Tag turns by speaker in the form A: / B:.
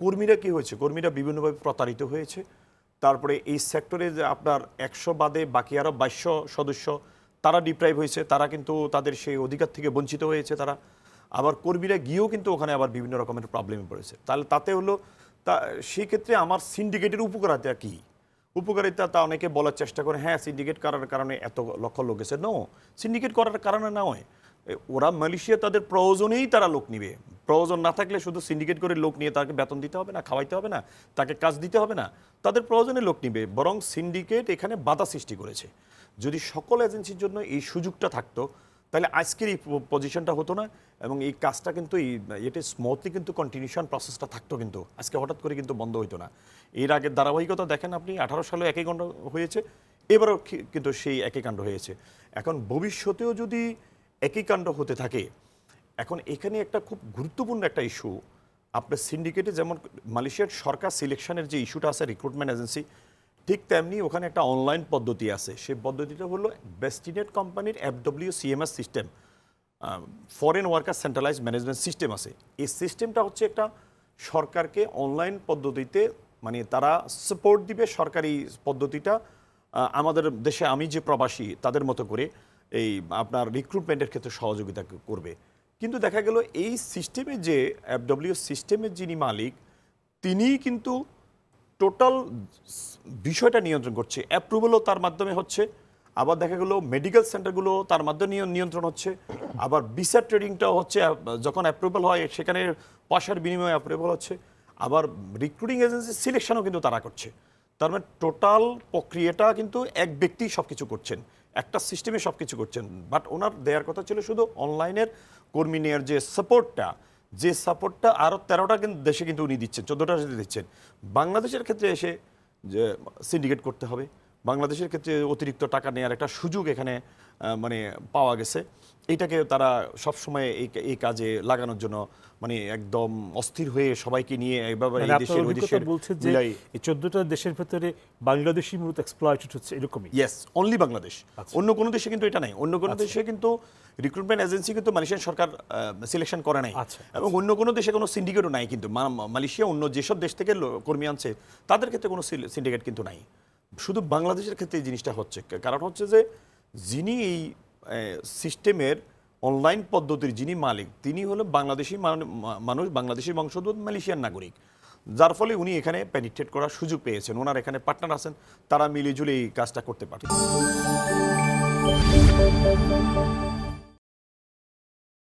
A: কর্মীরা কি হয়েছে? কর্মীরা বিভিন্নভাবে প্রতারিত হয়েছে। তারপরে এই সেক্টরে যে আপনার একশো বাদে বাকি আরও বাইশশো সদস্য তারা ডিপ্রাইভ হয়েছে। তারা কিন্তু তাদের সেই অধিকার থেকে বঞ্চিত হয়েছে তারা। আবার কর্মীরা গিয়েও কিন্তু ওখানে আবার বিভিন্ন রকমের প্রবলেমে পড়েছে। তাহলে তাতে হলো, তা সেই ক্ষেত্রে আমার সিন্ডিকেটের উপকারিতা কী? উপকারিতা তা অনেকে বলার চেষ্টা করে হ্যাঁ সিন্ডিকেট করার কারণে এত লক্ষ লোক গেছে। নো সিন্ডিকেট করার কারণে নয়। ওরা মালয়েশিয়া তাদের প্রয়োজনেই তারা লোক নিবে। প্রয়োজন না থাকলে শুধু সিন্ডিকেট করে লোক নিয়ে তাকে বেতন দিতে হবে না, খাওয়াইতে হবে না, তাকে কাজ দিতে হবে না, তাদের প্রয়োজনে লোক নিবে, বরং সিন্ডিকেট এখানে বাধা সৃষ্টি করেছে। যদি সকল এজেন্সির জন্য এই সুযোগটা থাকতো, তাহলে আজকের এই পজিশনটা হতো না, এবং এই কাজটা কিন্তু এই এটা স্মুথলি কিন্তু কন্টিনিউশন প্রসেসটা থাকতো কিন্তু, আজকে হঠাৎ করে কিন্তু বন্ধ হইতো না। এর আগের ধারাবাহিকতা দেখেন আপনি, আঠারো সালে একই কাণ্ড হয়েছে, এবারও কিন্তু সেই একই কাণ্ড হয়েছে। এখন ভবিষ্যতেও যদি একই কাণ্ড হতে থাকে। এখন এখানে একটা খুব গুরুত্বপূর্ণ একটা ইস্যু আপনার সিন্ডিকেটে যেমন মালয়েশিয়ার সরকার সিলেকশনের যে ইস্যুটা আছে রিক্রুটমেন্ট এজেন্সি ঠিক তেমনি ওখানে একটা অনলাইন পদ্ধতি আছে। সেই পদ্ধতিটা হলো বেস্টিনেট কোম্পানির FW CMS system foreign worker centralize management system আছে। এই সিস্টেমটা হচ্ছে একটা সরকারকে অনলাইন পদ্ধতিতে মানে তারা সাপোর্ট দিবে সরকারি পদ্ধতিটা আমাদের দেশে আমি যে প্রবাসী, তাদের মতো করে। এই আপনার রিক্রুটমেন্টের ক্ষেত্রে সহযোগিতা করবে। কিন্তু দেখা গেল এই সিস্টেমে যে এফডব্লিউ সিস্টেমের যিনি মালিক, তিনিই কিন্তু টোটাল বিষয়টা নিয়ন্ত্রণ করছে। অ্যাপ্রুভালও তার মাধ্যমে হচ্ছে, আবার দেখা গেলো মেডিকেল সেন্টারগুলো তার মাধ্যমে নিয়ন্ত্রণ হচ্ছে, আবার বিসা ট্রেডিংটাও হচ্ছে যখন অ্যাপ্রুভাল হয়, সেখানে পয়সার বিনিময়ে অ্যাপ্রুভাল হচ্ছে, আবার রিক্রুটিং এজেন্সি সিলেকশনও কিন্তু তারা করছে। তার মানে টোটাল প্রক্রিয়াটা কিন্তু এক ব্যক্তি সব কিছু করছেন, একটা সিস্টেমে সব কিছু করছেন। বাট ওনার দেওয়ার কথা ছিল শুধু অনলাইনের কর্মী নেওয়ার যে সাপোর্টটা যে সাপোর্টটা আরও তেরোটা কিন্তু দেশে কিন্তু উনি দিচ্ছেন, চোদ্দোটা দিচ্ছেন। বাংলাদেশের ক্ষেত্রে এসে যে সিন্ডিকেট করতে হবে বাংলাদেশের ক্ষেত্রে অতিরিক্ত টাকা নেওয়ার একটা সুযোগ এখানে মানে পাওয়া গেছে। এইটাকে তারা সবসময় এই এই কাজে লাগানোর জন্য মানে একদম অস্থির হয়ে সবাইকে নিয়ে এইভাবে
B: মানে
A: এই দেশের ওই দেশের
B: বলছে যে এই চোদ্দটা দেশের ভেতরে বাংলাদেশি মূলত এক্সপ্লয়েটেড হচ্ছে এরকমই?
A: Yes only Bangladesh. অন্য কোনো দেশে কিন্তু এটা নাই। অন্য কোনো দেশে কিন্তু রিক্রুটমেন্ট এজেন্সি কিন্তু মালয়েশিয়ান সরকার সিলেকশন করে নাই।
B: আচ্ছা,
A: এবং অন্য কোনো দেশে কোনো সিন্ডিকেটও নাই কিন্তু। মালয়েশিয়া অন্য যেসব দেশ থেকে কর্মী আনছে তাদের ক্ষেত্রে কোনো সিন্ডিকেট কিন্তু নাই। শুধু বাংলাদেশের ক্ষেত্রে এই জিনিসটা হচ্ছে। কারণ হচ্ছে যে, যিনি এই সিস্টেমের অনলাইন পদ্ধতির যিনি মালিক, তিনি হলো বাংলাদেশি মানুষ বাংলাদেশি বংশোদ্ভূত মালয়েশিয়ার নাগরিক। যার ফলে উনি এখানে পেনিট্রেট করার সুযোগ পেয়েছেন। ওনার এখানে পার্টনার আছেন, তারা মিলেজুলে এই কাজটা করতে পারে।